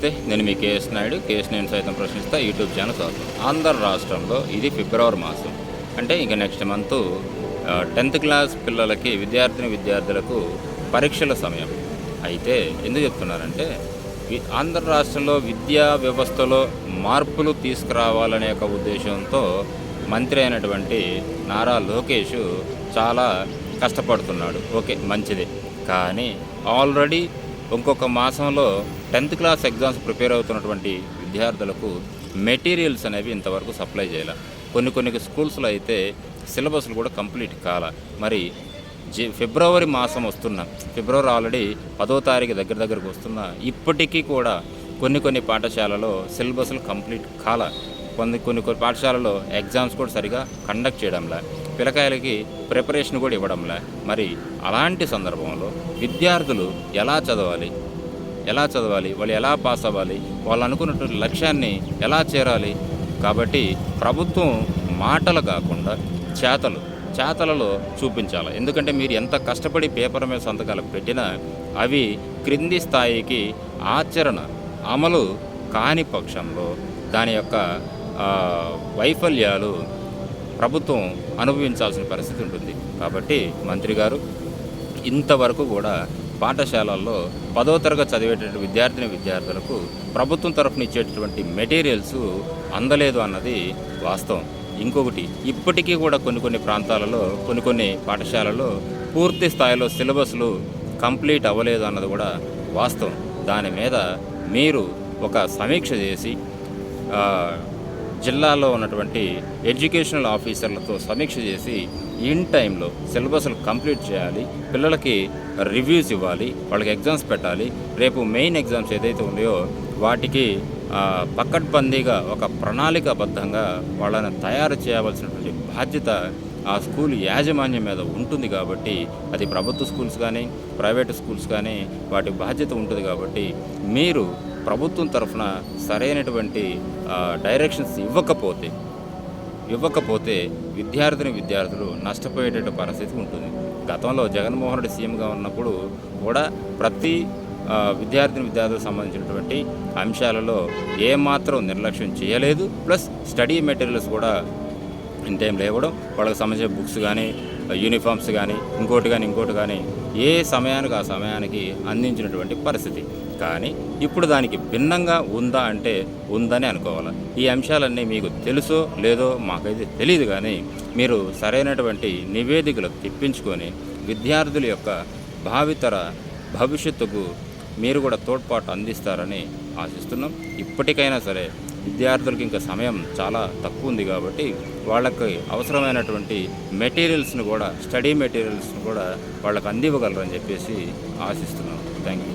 నమస్తే నేను మీ KS Naidu KS నేను సైతం ప్రశ్నిస్తా యూట్యూబ్ ఛానల్ స్వాగతం. ఆంధ్ర రాష్ట్రంలో ఇది ఫిబ్రవరి మాసం. అంటే ఇంక నెక్స్ట్ మంత్ టెన్త్ క్లాస్ పిల్లలకి విద్యార్థిని విద్యార్థులకు పరీక్షల సమయం. అయితే ఎందుకు చెప్తున్నారంటే ఆంధ్ర రాష్ట్రంలో విద్యా వ్యవస్థలో మార్పులు తీసుకురావాలనే ఒక ఉద్దేశంతో మంత్రి అయినటువంటి నారా లోకేష్ చాలా కష్టపడుతున్నాడు. ఓకే మంచిది. కానీ ఆల్రెడీ ఇంకొక మాసంలో టెన్త్ క్లాస్ ఎగ్జామ్స్ ప్రిపేర్ అవుతున్నటువంటి విద్యార్థులకు మెటీరియల్స్ అనేవి ఇంతవరకు సప్లై చేయాల. కొన్ని కొన్ని స్కూల్స్లో అయితే సిలబస్లు కూడా కంప్లీట్ కాల. మరి జి ఫిబ్రవరి మాసం వస్తున్న ఫిబ్రవరి ఆల్రెడీ పదో తారీఖు దగ్గర దగ్గరకు వస్తున్న ఇప్పటికీ కూడా కొన్ని కొన్ని పాఠశాలలో సిలబస్లు కంప్లీట్ కాల. కొన్ని కొన్ని కొన్ని పాఠశాలలో ఎగ్జామ్స్ కూడా సరిగా కండక్ట్ చేయడంలా. పిల్లకాయలకి ప్రిపరేషన్ కూడా ఇవ్వడంలా? మరి అలాంటి సందర్భంలో విద్యార్థులు ఎలా చదవాలి? ఎలా చదవాలి? వాళ్ళు ఎలా పాస్ అవ్వాలి? వాళ్ళు అనుకున్నటువంటి లక్ష్యాన్ని ఎలా చేరాలి? కాబట్టి ప్రభుత్వం మాటలు కాకుండా చేతలు చేతలలో చూపించాలి. ఎందుకంటే మీరు ఎంత కష్టపడి పేపర్ మీద సంతకాలు పెట్టినా అవి క్రింది స్థాయికి ఆచరణ అమలు కాని పక్షంలో దాని యొక్క వైఫల్యాలు ప్రభుత్వం అనుభవించాల్సిన పరిస్థితి ఉంటుంది. కాబట్టి మంత్రి గారు ఇంతవరకు కూడా పాఠశాలల్లో పదో తరగతి చదివేటటువంటి విద్యార్థిని విద్యార్థులకు ప్రభుత్వం తరఫున ఇచ్చేటటువంటి మెటీరియల్స్ అందలేదు అన్నది వాస్తవం. ఇంకొకటి ఇప్పటికీ కూడా కొన్ని కొన్ని ప్రాంతాలలో కొన్ని కొన్ని పాఠశాలలో పూర్తి స్థాయిలో సిలబస్లు కంప్లీట్ అవ్వలేదు అన్నది కూడా వాస్తవం. దాని మీద మీరు ఒక సమీక్ష చేసి జిల్లాలో ఉన్నటువంటి ఎడ్యుకేషనల్ ఆఫీసర్లతో సమీక్ష చేసి ఇన్ టైంలో సిలబస్లు కంప్లీట్ చేయాలి పిల్లలకి రివ్యూస్ ఇవ్వాలి వాళ్ళకి ఎగ్జామ్స్ పెట్టాలి. రేపు మెయిన్ ఎగ్జామ్స్ ఏదైతే ఉన్నాయో వాటికి పక్కడ్బందీగా పకడ్బందీగా ఒక ప్రణాళికాబద్ధంగా వాళ్ళని తయారు చేయవలసినటువంటి బాధ్యత ఆ స్కూల్ యాజమాన్యం మీద ఉంటుంది కాబట్టి అది ప్రభుత్వ స్కూల్స్ కానీ ప్రైవేట్ స్కూల్స్ కానీ వాటి బాధ్యత ఉంటుంది కాబట్టి మీరు ప్రభుత్వం తరఫున సరైనటువంటి డైరెక్షన్స్ ఇవ్వకపోతే ఇవ్వకపోతే విద్యార్థిని విద్యార్థులు నష్టపోయేటటువంటి పరిస్థితి ఉంటుంది. గతంలో జగన్మోహన్ రెడ్డి సీఎంగా ఉన్నప్పుడు కూడా ప్రతి విద్యార్థిని విద్యార్థులకు సంబంధించినటువంటి అంశాలలో ఏమాత్రం నిర్లక్ష్యం చేయలేదు. ప్లస్ స్టడీ మెటీరియల్స్ కూడా ఇన్ టైం లేవడం వాళ్ళకి సంబంధించిన బుక్స్ కానీ యూనిఫామ్స్ కానీ ఇంకోటి కానీ ఇంకోటి కానీ ఏ సమయానికి ఆ సమయానికి అందించినటువంటి పరిస్థితి. కానీ ఇప్పుడు దానికి భిన్నంగా ఉందా అంటే ఉందని అనుకోవాలి. ఈ అంశాలన్నీ మీకు తెలుసో లేదో మాకైతే తెలియదు కానీ మీరు సరైనటువంటి నివేదికలు తెప్పించుకొని విద్యార్థుల యొక్క భావితర భవిష్యత్తుకు మీరు కూడా తోడ్పాటు అందిస్తారని ఆశిస్తున్నాం. ఇప్పటికైనా సరే విద్యార్థులకు ఇంకా సమయం చాలా తక్కువ ఉంది కాబట్టి వాళ్ళకి అవసరమైనటువంటి మెటీరియల్స్ని కూడా స్టడీ మెటీరియల్స్ని కూడా వాళ్ళకి అందివ్వగలరని చెప్పేసి ఆశిస్తున్నాం థ్యాంక్ యూ